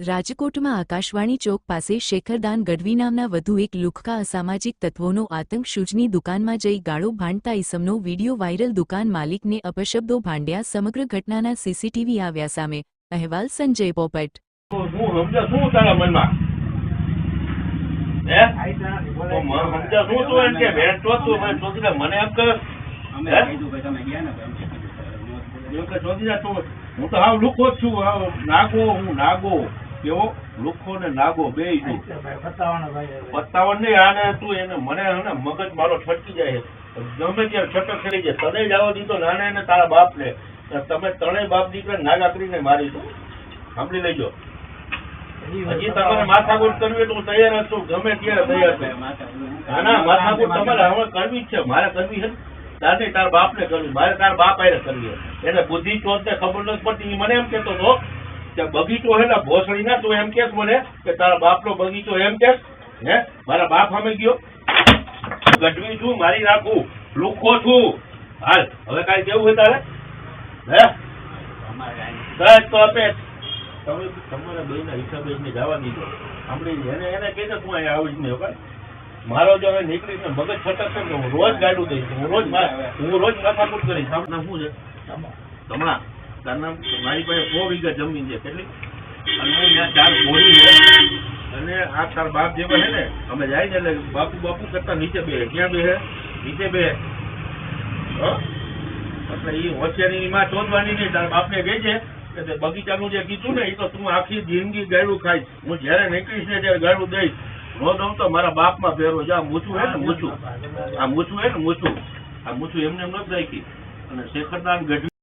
રાજકોટમાં આકાશવાણી ચોક પાસે શેખરદાન ગઢવી નામના વધુ એક લુખકા અસામાજિક તત્વોનો આતંક શૂજની દુકાનમાં જઈ ગાળો ભાંડતા ઇસમનો વીડિયો વાયરલ દુકાન માલિકને અપશબ્દો ભાંડ્યા સમગ્ર ઘટનાના સીસીટીવી આવ્યા સામે. અહેવાલ સંજય પોપટ. હું? તો હાવ લુખો છું નાગો હું નાગો. કેવો? લુખો ને નાગો બે પત્તાવન નહીં આને તું એને મને હે મગજ મારો છટકી જાય ગમે ત્યારે છટક કરી જાય તને જવા દીધો, નાને ને તારા બાપ ને તમે ત્રણેય બાપ દીકરા નાગા કરીને મારીશું સાંભળી લેજો. હજી તમારે માથાકૂટ કરવી એટલે હું તૈયાર જ છું. ગમે ત્યારે તૈયાર છે. ના ના માથાકૂટ તમારે હવે કરવી જ છે. મારે કરવી છે તારે તાર બાપ ને કરવી મારે તાર બાપ આયે કરવી એને બુદ્ધિ ચોથ ને ખબર નથી પડતી. મને એમ કેતો હતો બગીચો હે ને, ભોસડી ના, તું એમ કેસ મને કે તારા બાપ નો બગીચો એમ કેસ હે? મારા બાપ સામે ગયો. ગઢવી છું, મારી નાખું લુખો છું. હાલ, હવે કાંઈ કેવું હોય તારે? હે? સાહેબ તો આપે. તમે તમારા બેના હિસાબે એને જવા દીધો. આપણે એને એને કહી દે, તું અહીંયા આવીશ નહીં ભાઈ મારો જો હવે નીકળીશ ને મગજ ફટકશે હું રોજ ગાડું દઈશ. હું રોજ હું રોજ માથાકૂટ કરીશ. આમ શું છે? તમણા તાર મારી પાસે સો વીઘા જમીન છે, કેટલી? અને ત્યાં ચાર ઘોડી છે. અને આ તાર બાપ જે બને ને, અમે જાય ને એટલે બાપુ બાપુ કરતા નીચે બે ક્યાં બે નીચે બે એટલે એ હોશિયારી માં ચોંધવાની નહીં, તારા બાપને કહે છે કે તે બગીચાનું જે કીધું ને એ તો તું આખી જિંદગી ગાયડું ખાઈશ. હું જ્યારે નીકળીશ ને ત્યારે ગાયડું દઈશ. નો દઉં તો મારા બાપમાં ફેરવો છે. આ મૂછું હે ને, મૂછું. આ મૂછું હે ને, મૂછું. આ મૂછું એમને એમ નથી રાખી અને શેખરદાન ગઢવી